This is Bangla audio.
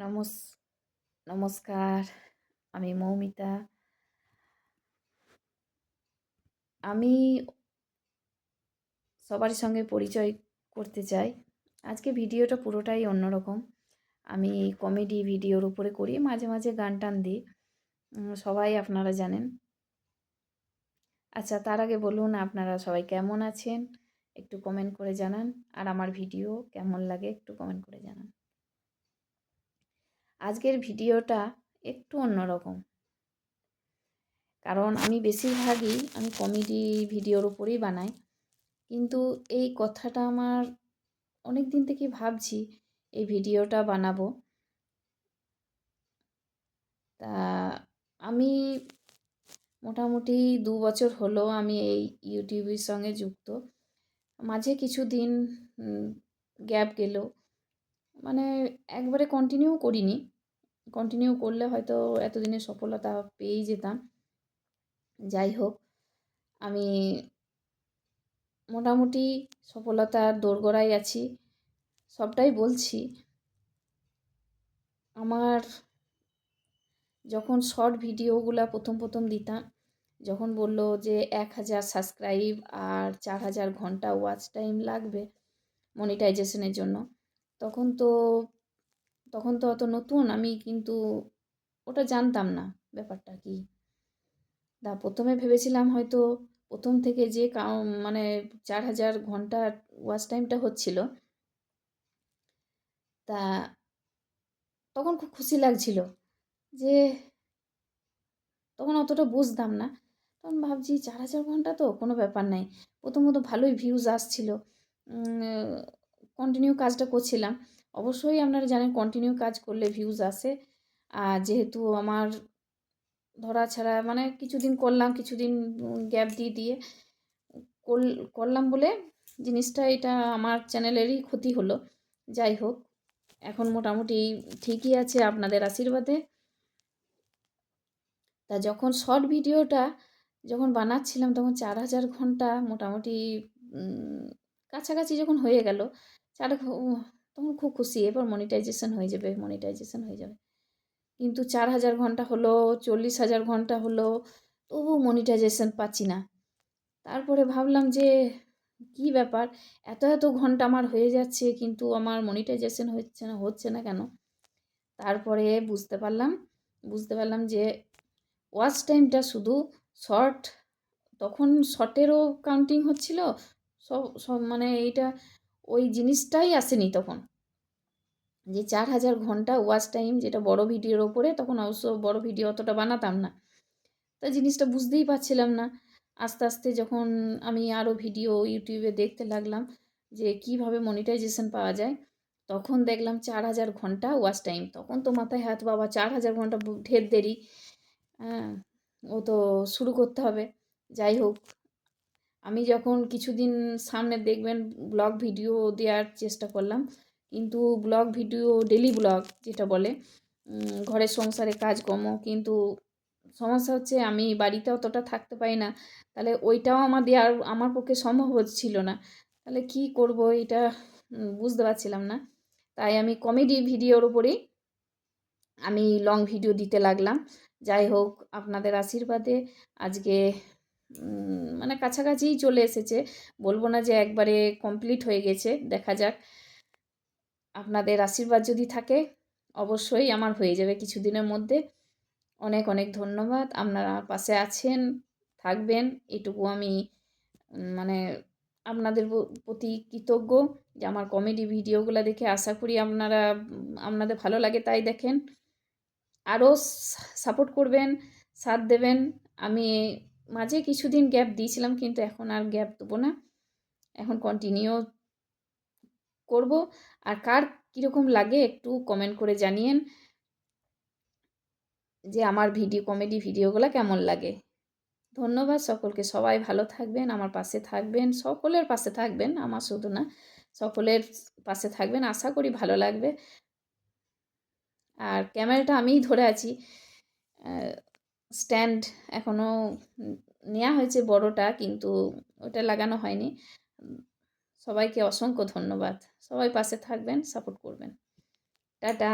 নমস নমস্কার আমি মৌমিতা আমি সবার সঙ্গে পরিচয় করতে চাই। আজকে ভিডিওটা পুরোটাই অন্যরকম। আমি কমেডি ভিডিওর উপরে করি, মাঝে মাঝে গান টান দিই। সবাই আপনারা জানেন। আচ্ছা তার আগে বলুন, আপনারা সবাই কেমন আছেন? একটু কমেন্ট করে জানান। আর আমার ভিডিও কেমন লাগে, একটু কমেন্ট করে জানান। আজকের ভিডিওটা একটু অন্যরকম। কারণ আমি বেশিরভাগই আমি কমেডি ভিডিওর উপরেই বানাই। কিন্তু এই কথাটা আমার অনেক দিন থেকেই ভাবছি, এই ভিডিওটা বানাবো। তা আমি মোটামুটি দু বছর হলো আমি এই ইউটিউবের সঙ্গে যুক্ত। মাঝে কিছু দিন গ্যাপ গেল। মানে একবারে কন্টিনিউ করিনি। কন্টিনিউ করলে হয়তো এতদিনে সফলতা পেয়েই যেতাম। যাই হোক, আমি মোটামুটি সফলতার দোরগোড়ায় আছি, সবটাই বলছি। আমার যখন শর্ট ভিডিওগুলো প্রথম প্রথম দিতাম, যখন বলল যে এক হাজার সাবস্ক্রাইব আর চার হাজার ঘণ্টা ওয়াচ টাইম লাগবে মনিটাইজেশনের জন্য, তখন তো তখন তো অত নতুন, আমি কিন্তু ওটা জানতাম না ব্যাপারটা কি। তা প্রথমে ভেবেছিলাম হয়তো প্রথম থেকে যে মানে চার হাজার ঘণ্টা ওয়াচ টাইমটা হচ্ছিল। তা তখন খুব খুশি লাগছিল যে তখন অতটা বুঝতাম না। তখন ভাবছি চার হাজার ঘণ্টা তো কোনো ব্যাপার নাই। প্রথমত ভালোই ভিউজ আসছিল। কন্টিনিউ কাজটা করছিলাম। অবশ্যই আপনারা জানেন কন্টিনিউ কাজ করলে ভিউজ আসে। আর যেহেতু আমার ধরা ছাড়া মানে কিছুদিন করলাম, কিছুদিন গ্যাপ দিয়ে দিয়ে করলাম বলে জিনিসটা এটা আমার চ্যানেলেরই ক্ষতি হলো। যাই হোক, এখন মোটামুটি ঠিকই আছে আপনাদের আশীর্বাদে। তা যখন শর্ট ভিডিওটা যখন বানাচ্ছিলাম তখন চার হাজার ঘণ্টা মোটামুটি কাছাকাছি যখন হয়ে গেল, চার তখন খুব খুশি এবার মনিটাইজেশন হয়ে যাবে মনিটাইজেশন হয়ে যাবে। কিন্তু চার হাজার ঘণ্টা হলো, চল্লিশ হাজার ঘণ্টা হলো তবু মনিটাইজেশন পাচ্ছি না। তারপরে ভাবলাম যে, কি ব্যাপার? এত এত ঘণ্টা আমার হয়ে যাচ্ছে, কিন্তু আমার মনিটাইজেশন হচ্ছে না হচ্ছে না কেন? তারপরে বুঝতে পারলাম বুঝতে পারলাম যে ওয়াচ টাইমটা শুধু শর্ট তখন শর্টেরও কাউন্টিং হচ্ছিল, সব সব মানে এইটা ওই জিনিসটাই আসেনি তখন। যে চার হাজার ঘণ্টা ওয়াচ টাইম যেটা বড় ভিডিওর ওপরে, তখন অবশ্য বড় ভিডিও অতটা বানাতাম না। তা জিনিসটা বুঝতেই পারছিলাম না। আস্তে আস্তে যখন আমি আরও ভিডিও ইউটিউবে দেখতে লাগলাম যে কীভাবে মনিটাইজেশন পাওয়া যায়, তখন দেখলাম চার হাজার ঘণ্টা ওয়াচ টাইম তখন তো মাথায় হাত, বাবা, চার হাজার ঘণ্টা ঢের দেরি। হ্যাঁ ও তো শুরু করতে হবে। যাই হোক আমি যখন কিছুদিন সামনে দেখবেন ব্লগ ভিডিও দেওয়ার চেষ্টা করলাম, কিন্তু ব্লগ ভিডিও ডেলি ব্লগ যেটা বলে ঘরের সংসারে কাজকর্ম, কিন্তু সমস্যা হচ্ছে আমি বাড়িতে অতটা থাকতে পারি না, তাহলে ওইটাও আমার দেওয়ার আমার পক্ষে সম্ভব হচ্ছিল না। তাহলে কি করব এটা বুঝতে পারছিলাম না। তাই আমি কমেডি ভিডিওর উপরেই আমি লং ভিডিও দিতে লাগলাম। যাই হোক, আপনাদের আশীর্বাদে আজকে মানে কাছাকাছিই চলে এসেছে। বলব না যে একবারে কমপ্লিট হয়ে গেছে, দেখা যাক। আপনাদের আশীর্বাদ যদি থাকে, অবশ্যই আমার হয়ে যাবে কিছুদিনের মধ্যে। অনেক অনেক ধন্যবাদ। আপনারা পাশে আছেন, থাকবেন, এটুকু আমি মানে আপনাদের প্রতি কৃতজ্ঞ যে আমার কমেডি ভিডিওগুলো দেখে আশা করি আপনারা, আপনাদের ভালো লাগে তাই দেখেন। আরও সাপোর্ট করবেন, সাথ দেবেন। আমি মাঝে কিছুদিন গ্যাপ দিয়েছিলাম, কিন্তু এখন আর গ্যাপ দেবো না। এখন কন্টিনিউ করব। আর কার কীরকম লাগে একটু কমেন্ট করে জানিয়েন যে আমার ভিডিও কমেডি ভিডিওগুলো কেমন লাগে। ধন্যবাদ সকলকে। সবাই ভালো থাকবেন, আমার পাশে থাকবেন। সকলের পাশে থাকবেন, আমার শুধু না, সকলের পাশে থাকবেন। আশা করি ভালো লাগবে। আর ক্যামেরাটা আমিই ধরে আছি। স্ট্যান্ড এখনও নেওয়া হয়েছে বড়টা, কিন্তু ওটা লাগানো হয়নি। সবাইকে অসংখ্য ধন্যবাদ। সবাই পাশে থাকবেন সাপোর্ট করবেন। টাটা।